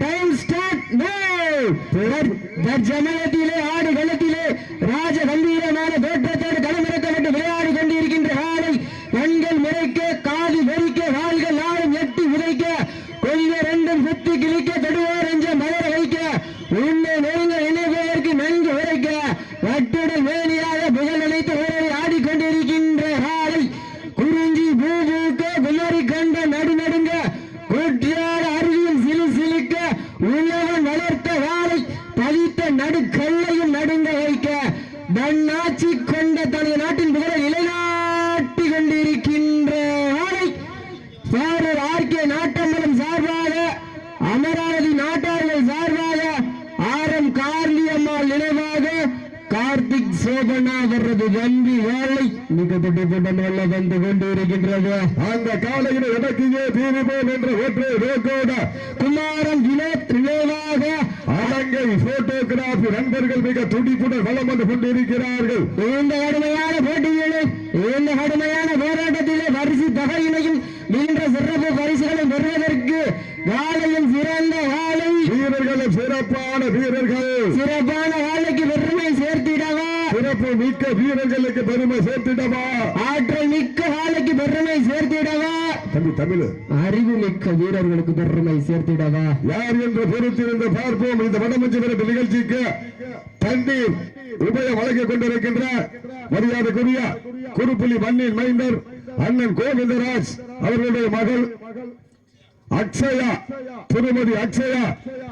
Time start தற்சமயத்திலே ஆடு களத்திலே ராஜ கம்பீரமான தோற்றத்தோடு களமிறக்கப்பட்டு விளையாடி கொண்டிருக்கின்ற ஆளை கண்கள் முறைக்க காது வெறிக்க வாள்கள் நாளும் எட்டி உதைக்க கொஞ்ச ரெண்டும் குத்தி கிழிக்க தடுவார் என்ற மலர வைக்க உன்னை நெருங்க நினைப்பதற்கு நன்கு உரைக்க வட்டுடல் வேலியாக புகழ் நினைத்து ஓரடி ஆடிக்கொண்டிருக்கின்ற ஆளை குறிஞ்சி பூபூக்க குமரி கண்ட நடுநடுங்க குற்றால அருவியில் சிலு சிலுக்க உள்ளவன் வளர்த்த வாளை பதித்த நடுக்கல்லையும் நடுங்க வைக்க தன்னாட்சி கொண்ட தனது நாட்டின் புகழை நிலைநாட்டி கொண்டிருக்கின்ற வாளை சாரர் ஆர்கே நாட்டம்பலம் சார்பாக அமராவதி நாட்டார்கள் சார்பாக ஆர் எம் கார்லியம்மாள் நினைவாக கார்த்திக் சோபனா வர்றது நம்பி வேலை மிகப்பட்டு கூட்டமல்ல வந்து கொண்டு இருக்கின்றது அந்த காலையில் எனக்கியே தீருவோம் என்ற ஒற்றை ரோக்கோட குமாரன் வினோத் நினைவாக அலங்கை போட்டோகிராபி நண்பர்கள் மிக துடிப்புடன் வளம் வந்து கொண்டிருக்கிறார்கள். இந்த கடுமையான போட்டியிலும் இந்த கடுமையான போராட்டத்திலே பரிசு தொகையினையும் நின்ற சிறப்பு பரிசுகளை பெறுவதற்கு வாழையும் சிறந்த வாழை. வீரர்களும் சிறப்பான வீரர்கள். சிறப்பான வாழைக்கு பெருமை சேர்த்திடவா சிறப்பு மிக்க வீரர்களுக்கு பெருமை சேர்த்திடவா? ஆற்றல் மிக்க வாழைக்கு பெருமை சேர்த்திடவா? தம்பி தமிழ். அறிவு மிக்க வீரர்களுக்கு பெருமை சேர்த்திடவா? யார் என்று பொறுத்திருந்து பார்ப்போம். இந்த வடமஞ்சு விரட்டு நிகழ்ச்சிக்கு தண்ணீர் உபயம் வழங்கிக் கொண்டிருக்கின்ற மரியாதைக்குரிய குருப்புலி மண்ணின் மைந்தர் அண்ணன் கோவிந்தராஜ் அவர்களுடைய மகள் அக்ஷயா திருமதி அக்ஷயா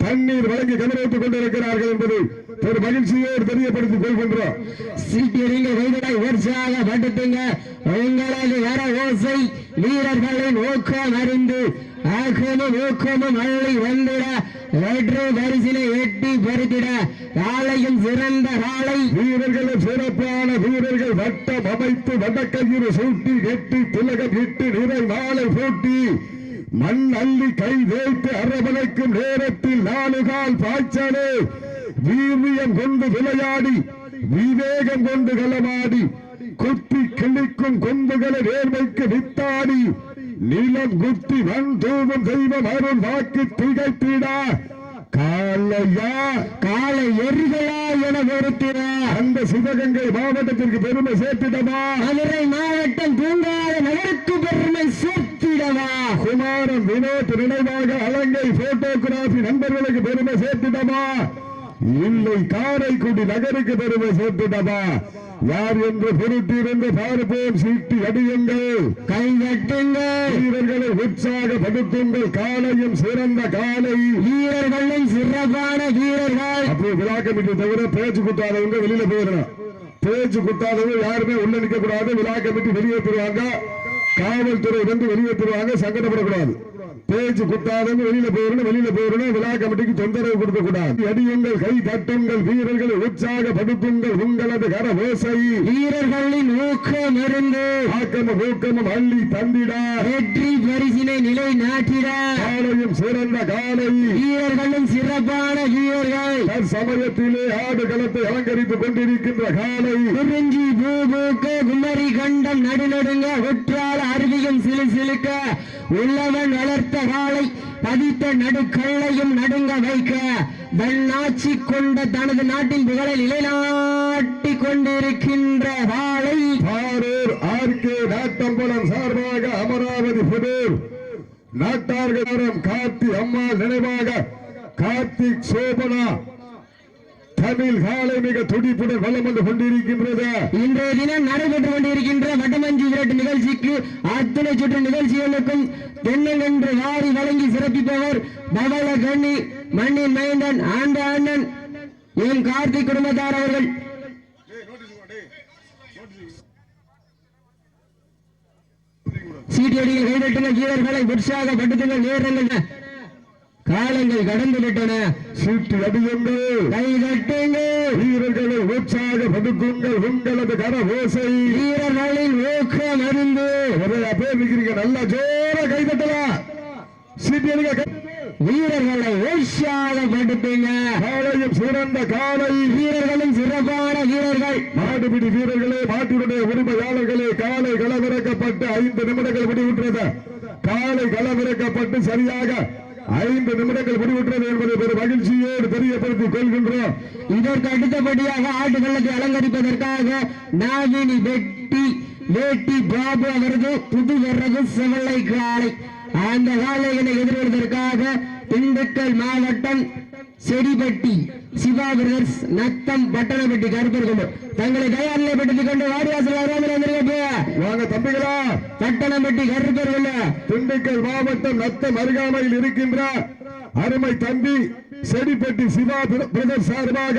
தண்ணீர் வழங்கி கவனித்துக் கொண்டிருக்கிறார்கள் என்பதை ஒரு மகிழ்ச்சியோடு தெரியப்படுத்திக் கொள்கின்றோம். சீட்டியடிங்க கைகளை உற்சாகப்படுத்துங்க உங்களது வர ஓசை வீரர்களின் ஊக்கம் அறிந்து ஆக்கமும் ஊக்கமும் அள்ளி வந்திட வெற்று பரிசினை எட்டி பறித்திட காலையும் சிறந்த காலை வீரர்களும் சிறப்பான வீரர்கள் வட்டம் அமைத்து வடக்கயிறு சூட்டி எட்டி திலகம் இட்டு நிறை மாலை பூட்டி மண் அள்ளி கை வைத்து அரவணைக்கும் நேரத்தில் நாலுகால் பாய்ச்சலே. வீரியம் கொண்டு விளையாடி விவேகம் கொண்டு களமாடி குத்தி கிழிக்கும் கொம்புகளை நேர்மைக்கு வித்தாடி நிலம் குத்தி வன் தூவும் தெய்வம் அருள் வாக்கு திகைத்திடா. காலையா காலை எரிகளா என வருத்தினா அந்த சிவகங்கை மாவட்டத்திற்கு பெருமை சேர்த்திடமா மதுரை மாவட்டம் தூங்காத நகருக்கு பெருமை சேர்த்து சேர்த்திடவா குமாரன் வினோத் நினைவாக அலங்கை போட்டோகிராபி நண்பர்களுக்கு பெருமை சேர்த்திடமா இல்லை காரைக்குடி நகருக்கு பெருமை சேர்த்திடமா யார் என்று பொருட்டிருந்து பார்ப்போம் சீட்டி அடியுங்கள். கை கட்டுங்கள் வீரர்களை உற்சாகப்படுத்துங்கள் காலையும் சிறந்த காலை. வீரர்களும் சிறப்பான வீரர்கள். அப்படி விழா கமிட்டி தவிர பேச்சு குத்தாதவங்க வெளியில போயிடணும். பேச்சு குத்தாதவங்க யாருமே உள்ள நிக்க கூடாது விழா கமிட்டி வெளியேற்றுவாங்க காவல்துறை வந்து வெளியே தருவாங்க சங்கடப்படக்கூடாது. பேச்சு குத்தாதவங்க வெளியில போயிடணும் வெளியில போயிடணும் விழா கமிட்டிக்கு தொந்தரவு கொடுக்க கூடாது அடியுங்கள் கை தட்டுங்கள் வீரர்களை உற்சாகப்படுத்துங்கள். உங்களது கர ஓசை வீரர்களின் ஊக்கம் இருந்து ஆக்கமும் ஊக்கமும் அள்ளி தந்திடா. வெற்றி பரிசினை நிலை நாட்டிட. காலையும் சிறந்த காலை. வீரர்களும் சிறப்பான வீரர்கள். சமயத்திலே ஆடு களத்தை அலங்கரித்துக் கொண்டிருக்கின்ற காலை. குறிஞ்சி பூபூக்க குமரி கண்டம் நடுநடுங்க ஒற்றால அருவியும் சிலு சிலுக்க உள்ளவன் வளர்த்த காலை பதித்த நடுக்கல்லையும் நடுங்க வைக்க தன்னாட்சி கொண்ட தனது நாட்டின் புகழை நிலைநாட்டி கொண்டிருக்கின்ற வாழை. பாரூர் ஆர்கே நாட்டம்பலம் சார்பாக அமராவதி புதூர். நாட்டார்கள் கார்த்தி அம்மா நினைவாக கார்த்திக் சோபனா. தமிழ் காலை மிக துடிப்புடன் வலம் வந்து கொண்டிருக்கின்றது. இன்றைய தினம் நடைபெற்றுக் கொண்டிருக்கின்ற வட்டமஞ்சி விரட்டு நிகழ்ச்சிக்கு அத்தனை சுற்று நிகழ்ச்சிகளுக்கும் தென்னங்கன்று வாரி வழங்கி சிறப்பிப்பவர் பவள கண்ணி மண்ணின் மைந்தன் ஆண்ட அண்ணன் என் கார்த்திக் குடும்பத்தார் அவர்கள். சீட்டியடியில் கைதட்டுங்கள் வீரர்களை உற்சாகப்படுத்துங்கள் நேரங்கள் காலங்கள் கடந்து விட்டன. சீட்டு அடியுங்கள் கை கட்டுங்கள் வீரர்களை உற்சாகப்படுத்துங்கள் உங்களது கர ஓசை வீரர்களின் ஊக்கம் அறிந்து நிறைய பேர் இருக்கிறீங்க நல்லா ஜோர கை தட்டலாம் சீட்டு அடிங்க கை- வீரர்களை உற்சாகப்படுத்துங்க. காலையும் சிறந்த காலை. வீரர்களும் சிறப்பான வீரர்கள். மாடுபிடி வீரர்களே மாட்டினுடைய உரிமையாளர்களே காலை களமிறக்கப்பட்டு ஐந்து நிமிடங்கள் முடிவுற்றது. காலை களமிறக்கப்பட்டு சரியாக ஐந்து நிமிடங்கள் முடிவுற்றது என்பதை ஒரு மகிழ்ச்சியோடு தெரியப்படுத்திக் கொள்கின்றோம். இதற்கு அடுத்தபடியாக ஆட்டுக்கள்ளத்தை அலங்கரிப்பதற்காக நாகினி வெட்டி வேட்டி பாபு அவரது புது வர்றது செவலை காலை அந்த காலைகளை எதிர்கொள்வதற்காக திண்டுக்கல் மாவட்டம் செடிப்பட்டி சிவா பிரதர்ஸ் நத்தம் பட்டணப்பட்டி கருப்பர்கள் தங்களை தயாரிலை படுத்திக் கொண்டு வந்திருக்க வாங்க தம்பிகளா. பட்டணப்பட்டி கருப்பர்கள் திண்டுக்கல் மாவட்டம் நத்தம் அருகாமையில் இருக்கின்ற அருமை தம்பி செடிப்பட்டி சிவா பிர- பிரதர் சார்பாக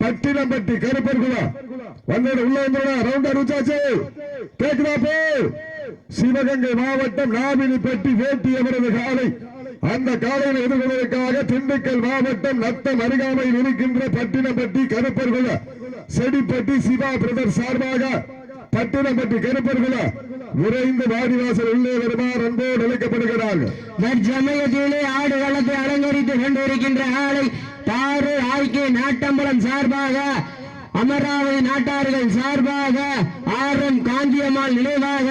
பட்டினம்பட்டி கருப்பர்குலா வந்தோட உள்ள வந்துடா ரவுண்டர் உச்சாச்சு கேக்குதா போ சிவகங்கை மாவட்டம் நாமினிப்பட்டி வேட்டி அவரது காலை. அந்த காலையில் எதிர்கொள்வதற்காக திண்டுக்கல் மாவட்டம் நத்தம் அருகாமையில் இருக்கின்ற பட்டினப்பட்டி கருப்பர்குல செடிப்பட்டி சிவா பிரதர் சார்பாக பட்டினப்பட்டி கருப்பர்குல விரைந்து வாடிவாசல் உள்ளே வருமாறு அன்போடு அழைக்கப்படுகிறார்கள். தற்சமயத்திலே ஆடு களத்தை அலங்கரித்துக் கொண்டிருக்கின்ற ஆளை பாரு ஆய்கே நாட்டம்பலம் சார்பாக அமராவதி நாட்டார்கள் சார்பாக ஆர் எம் காந்தியம்மாள் நினைவாக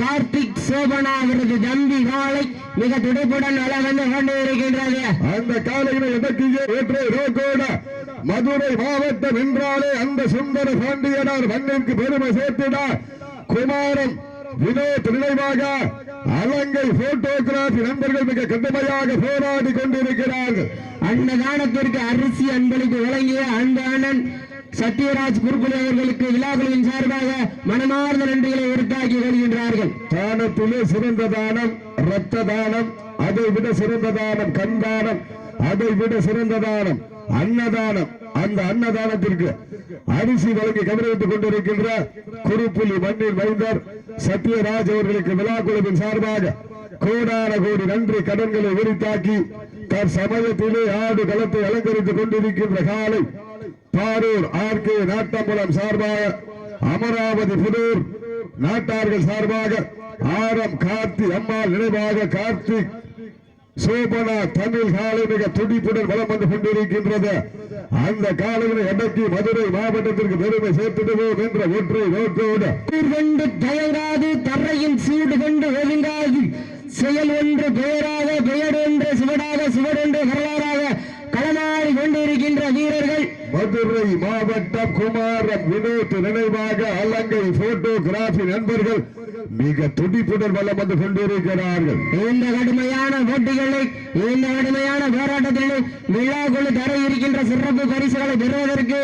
கார்த்திக் சோபனா அவரது தம்பி கால மிக துடிப்புடன் வள வந்து கொண்டிருக்கின்றது. அந்த காலையில எதற்கியே ஏற்ற ரோக்கோட மதுரை மாவட்டம் என்றாலே அந்த சுந்தர பாண்டியனார் மண்ணிற்கு பெருமை சேர்த்திட குமாரம் வினோத் நினைவாக அலங்கை போட்டோகிராபி நண்பர்கள் மிக கடுமையாக போராடி கொண்டிருக்கிறார்கள். அன்னதானத்திற்கு அரிசி அன்பளிப்பு வழங்கிய அண்ணன் சத்யராஜ் குருபுலி அவர்களுக்கு விழாக்குழுவின் சார்பாக மனமார்ந்த நன்றிகளை உறுத்தாக்கி வருகின்றார்கள் தானத்திலே சிறந்த தானம். ரத்த தானம் அதை விட சிறந்த தானம் கண்தானம் அதை விட சிறந்த தானம் அன்னதானம். அந்த அன்னதானத்திற்கு அரிசி வழங்கி கதிரவிட்டுக் கொண்டிருக்கின்ற குருப்புலி மண்ணின் மைந்தர் சத்யராஜ் அவர்களுக்கு விழா குழுவின் சார்பாக கோடான கோடி நன்றி கடன்களை விரித்தாக்கி தற்சமயத்திலே ஆடு களத்தை அலங்கரித்துக் கொண்டிருக்கின்ற காலை பாரூர் ஆர்கே நாட்டம்பலம் சார்பாக அமராவதி புதூர் நாட்டார்கள் சார்பாக ஆரம் கார்த்தி அம்மா நினைவாக கார்த்திக் சோபனா தமிழ் காலை மிக துடிப்புடன் வளம் வந்து கொண்டிருக்கின்றது. அந்த காலையினை எடக்கி மதுரை மாவட்டத்திற்கு பெருமை சேர்த்திடுவோம் என்ற ஒற்றை நோக்கோடு. கொண்டு தயங்காது தரையின் சூடு கொண்டு ஒதுங்காது. செயல் ஒன்று பெயராக பெயர் ஒன்று சுவடாக சுவடொன்று வரலாறாக களமாடி கொண்டிருக்கின்ற வீரர்கள் மதுரை மாவட்டம் குமாரம் வினோத் நினைவாக அலங்கை போட்டோகிராபி நண்பர்கள் மிக துடிப்புடன் வலம் வந்து கொண்டிருக்கிறார்கள். இந்த கடுமையான போட்டிகளை இந்த கடுமையான போராட்டத்தில் விழா குழு தர இருக்கின்ற சிறப்பு பரிசுகளை பெறுவதற்கு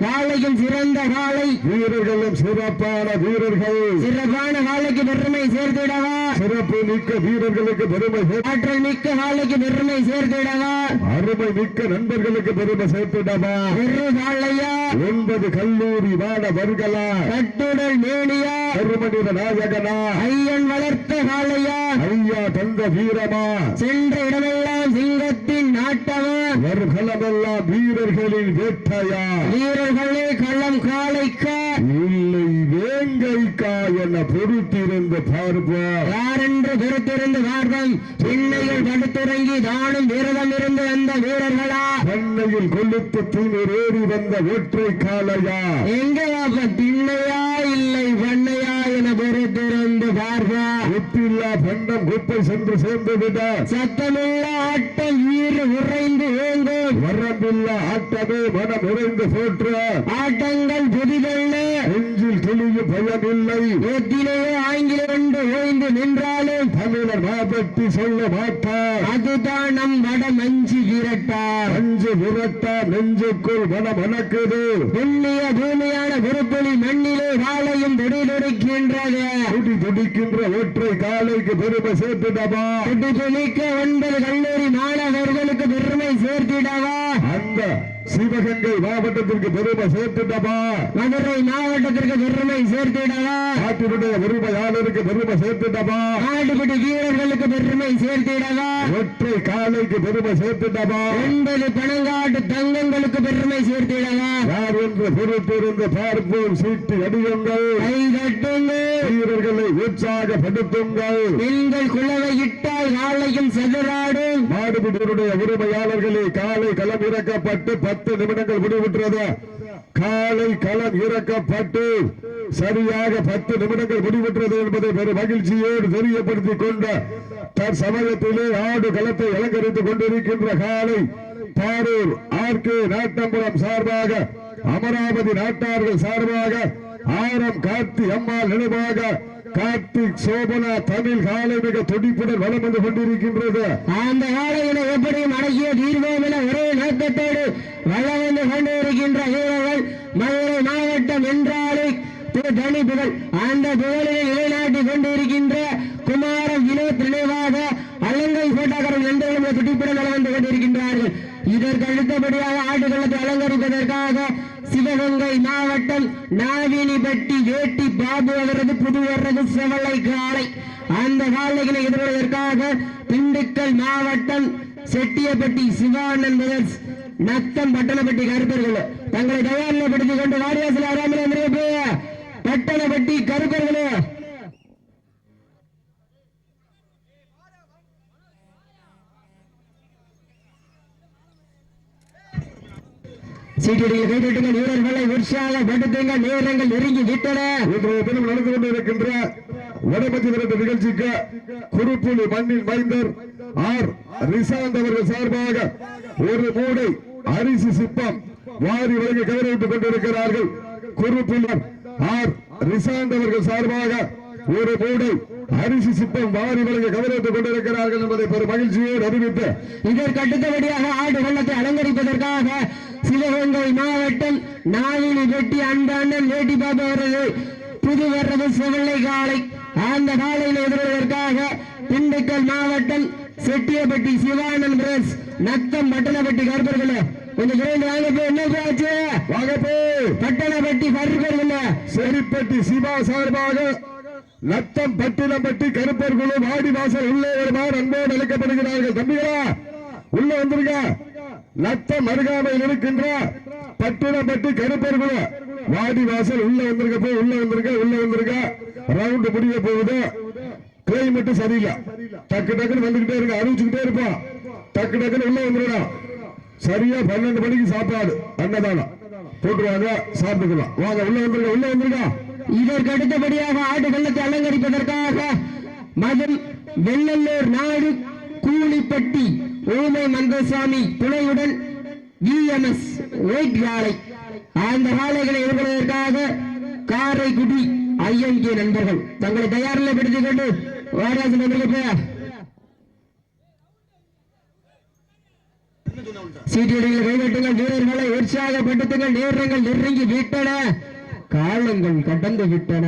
காலைக்கும் சிறந்த காலை வீரர்களும் சிறப்பான வீரர்கள். சிறப்பான காலைக்கு பெருமை சேர்த்திடவா? சிறப்பு மிக்க வீரர்களுக்கு பெருமை ஆற்றல் மிக்க காலைக்கு பெருமை சேர்த்திடவா? அருமை மிக்க நண்பர்களுக்கு பெருமை சேர்த்துடவா? பெரு காலையா ஒன்பது கல்லூரி மாணவர்களா? கட்டுடல் மேனியா? கருமனித நாயகனா? ஐயன் வளர்த்த காலையா ஐயா தந்த வீரமா? சென்ற இடமெல்லாம் சிங்கத்தின் நாட்டமா வருகளமெல்லாம் வீரர்களின் வேட்டையா? வீரர்களே களம் காலைக்கா இல்லை வேங்கைக்கா என பொறுத்திருந்து பார்ப்போம் யாரென்று பொறுத்திருந்து பார்ப்போம்? பின்னையில் படுத்துறங்கி தானும் விரதம் இருந்து அந்த வீரர்களா? சென்னையில் கொளுத்து தீநீர் ஏறி வந்த ஒற்றை காளையா எங்க பாப்ப திண்ணையா இல்லை பண்ணையா? என பொறுத்திருந்து பார்ப்போம் ஒப்பில்லா பண்டம் குப்பை சென்று சேர்ந்து விட. சத்தமில்ல ஆட்டம் வீறு உறைந்து ஓங்கும் வரம்பில்லா ஆட்டமே மனம் நிறைந்து போற்ற. ஆட்டங்கள் புதிதல்ல. நெஞ்சில் துளியும் பயமில்லை. எத்திலேயோ ஆங்கிலம் என்று ஓய்ந்து நின்றாலும். தமிழர் மாபட்டி சொல்ல மாட்டார். அதுதான் நம் விரட்டார் அஞ்சு விரட்டா நெஞ்சுக்குள் மனம் அணக்குது. புண்ணிய பூமியான குருப்புலி மண்ணிலே வாழையும் துடிதுடிக்கின்றது துடி துடிக்கின்ற ஒற்றை காலைக்கு பெருமை சேர்த்துடவா? துடிதுடிக்க ஒன்பது கல்லூரி மாணவர்களுக்கு பெருமை சேர்த்திடவா? அந்த சிவகங்கை மாவட்டத்திற்கு பெருமை சேர்த்துடவா மதுரை மாவட்டத்திற்கு பெருமை சேர்த்திடவா? நாட்டினுடைய உரிமையாளருக்கு பெருமை சேர்த்துடவா நாடுபிடி வீரர்களுக்கு பெருமை சேர்த்திடவா? ஒற்றை காலைக்கு பெருமை சேர்த்துடவா ஒன்பது பணங்காட்டு தங்கங்களுக்கு பெருமை சேர்த்திடவா? யார் என்று பொறுத்திருந்து பார்ப்போம் சீட்டு அடியுங்கள் வீரர்களை உற்சாகப்படுத்துங்கள். பெண்கள் குழவை இட்டால் காலையும் செதறாடும். மாடுபிடிகளுடைய உரிமையாளர்களே காலை களம் இறக்கப்பட்டு பத்து நிமிடங்கள் முடிவுற்றது. காலை களம் இறக்கப்பட்டு சரியாக பத்து நிமிடங்கள் முடிவுற்றது என்பதை பெரும் மகிழ்ச்சியோடு தெரியப்படுத்திக் கொண்ட தற்சமயத்திலே ஆடு களத்தை அலங்கரித்துக் கொண்டிருக்கின்ற காலை பாரூர் ஆர் கே நாட்டம்புரம் சார்பாக அமராவதி நாட்டார்கள் சார்பாக ஆரம் கார்த்தி அம்மாள் நினைவாக கார்த்திக் சோபனா தமிழ் காலை மிக துடிப்புடன் வளம் வந்து கொண்டிருக்கின்றது. அந்த காலையில எப்படியும் அடக்கிய தீர்வோம் என ஒரே நோக்கத்தோடு வளம் வந்து கொண்டிருக்கின்ற வீரர்கள் மதுரை மாவட்டம் என்றாலே திரு தனி புகழ் அந்த புகழினை நிலைநாட்டி கொண்டிருக்கின்ற குமாரம் வினோத் நினைவாக அலங்கை போட்டாக்கரம் நண்பர்களும் துடிப்புடன் வளம் வந்து கொண்டிருக்கின்றார்கள். இதற்கு அடுத்தபடியாக ஆட்டுக்களத்தை அலங்கரிப்பதற்காக சிவகங்கை மாவட்டம் நாவினிப்பட்டி வேட்டி பாபு அவரது புதுவரது செவலை காலை அந்த காலைகளை எதிர்வதற்காக திண்டுக்கல் மாவட்டம் செட்டியப்பட்டி சிவானந்த் நத்தம் பட்டணப்பட்டி கருப்பர்கள். தங்களை தயாரிப்படுத்திக் கொண்டு வாரியாசில வராமல் பட்டணப்பட்டி கருப்பர்களே சீட்டடியில் கைதட்டுங்கள் வீரர்களை உற்சாகப்படுத்துங்கள் நேரங்கள் நெருங்கி விட்டன. இன்றைய தினம் நடந்து கொண்டிருக்கின்ற வடமத்தி விரட்டு நிகழ்ச்சிக்கு குறுப்புலி மண்ணின் மைந்தர் ஆர். ரிசாந்த் அவர்கள் சார்பாக ஒரு மூடை அரிசி சிப்பம் வாரி வழங்கி கௌரவித்துக் கொண்டிருக்கிறார்கள். குறுப்புலர் ஆர். ரிசாந்த் அவர்கள் சார்பாக ஒரு மூடை அரிசி சிப்பம் வாரி வழங்கி கௌரவித்துக் கொண்டிருக்கிறார்கள் என்பதை பெரும் மகிழ்ச்சியோடு அறிவித்து இதற்கு அடுத்தபடியாக ஆடு வெள்ளத்தை அலங்கரிப்பதற்காக சிவகங்கை மாவட்டம் நாவினி வெட்டி அன்பாண்டன் வேட்டி பாபு புது வர்றது செவள்ளை காலை. அந்த காலையில் எதிர்வதற்காக திண்டுக்கல் மாவட்டம் செட்டியப்பட்டி சிவானந்த் பிரஸ் நத்தம் பட்டணப்பட்டி கருப்பர்களே. கொஞ்சம் விரைந்து வாங்க போய் என்ன போச்சு? வாகப்போ பட்டணப்பட்டி கருப்பர்களே. செரிப்பட்டி சிவா சார்பாக நத்தம் பட்டினப்பட்டி கருப்பர் குழு வாடி வாசல் உள்ளே வருமாறு அன்போடு அழைக்கப்படுகிறார்கள். தம்பிகளா உள்ள வந்திருக்க நத்தம் அருகாமையில் இருக்கின்ற பட்டினப்பட்டி கருப்பர் குழு வாடி வாசல் உள்ள வந்திருக்க போய் உள்ள வந்திருக்க உள்ள வந்திருக்க ரவுண்ட் முடிய போகுது. கிளைமேட் சரியில்லை. டக்கு டக்குன்னு வந்துகிட்டே இருக்க அறிவிச்சுக்கிட்டே இருப்போம். டக்கு டக்குன்னு உள்ள வந்துடலாம் சரியா பன்னெண்டு மணிக்கு சாப்பாடு. அன்னதானம். போட்டுருவாங்க. சாப்பிட்டுக்கலாம். வாங்க உள்ள வந்துருங்க உள்ள வந்துருங்க. இதற்கு அடுத்தபடியாக ஆடு வெள்ளத்தை அலங்கரிப்பதற்காக மதும் வெள்ளல்லூர் நாடு கூலிப்பட்டி ஊமை மந்தசாமி துணையுடன் விஎம்எஸ் ஒயிட் காலை அந்த காலைகளை எதிர்கொள்வதற்காக காரைக்குடி ஐஎன்கே நண்பர்கள். தங்களை தயாரில் பிடித்துக் கொண்டு வாரியாசன் வந்திருக்க சீட்டியடியில் கைவிட்டுங்கள் வீரர்களை உற்சாகப்படுத்துங்கள் நேரங்கள் நெருங்கி விட்டன. காலங்கள் கடந்து விட்டன.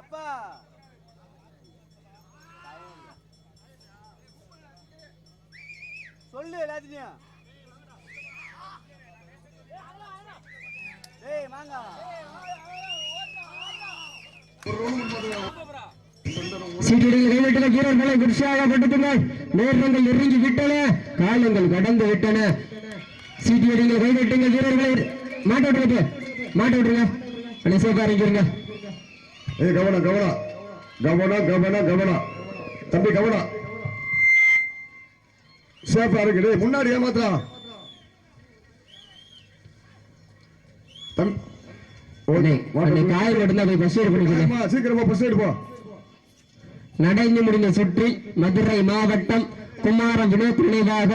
அப்பா. சொல்லு எல்லாத்தையும் ஏய் மாங்கா. சீட்டியடியில் கைவிட்டுங்கள் வீரர்களை உற்சாகப்படுத்துங்கள் நேரங்கள் நெருங்கி விட்டன காலங்கள் கடந்து விட்டன. சீட்டியடியில் கைவிட்டுங்கள் வீரர்களை. மாட்ட விட்டுருங்க மாட்ட விட்டுருங்க அண்ணே சேஃபா இறங்கிருங்க. ஏய் கவனம் கவனம். கவனம் கவனம் கவனம். தம்பி கவனம். சேஃபா இருக்கு. டேய் முன்னாடி ஏமாத்தலாம் தம்- அண்ணே ஓ, அண்ணே காயம் மட்டும்தான் போய் பஸ் ஏறி பண்ணிக்கிறேன் ஆமா, சீக்கிரமா பஸ் எடுப்போம் நடந்து முடிந்த சுற்றில் மதுரை மாவட்டம் குமார வினோத் நினைவாக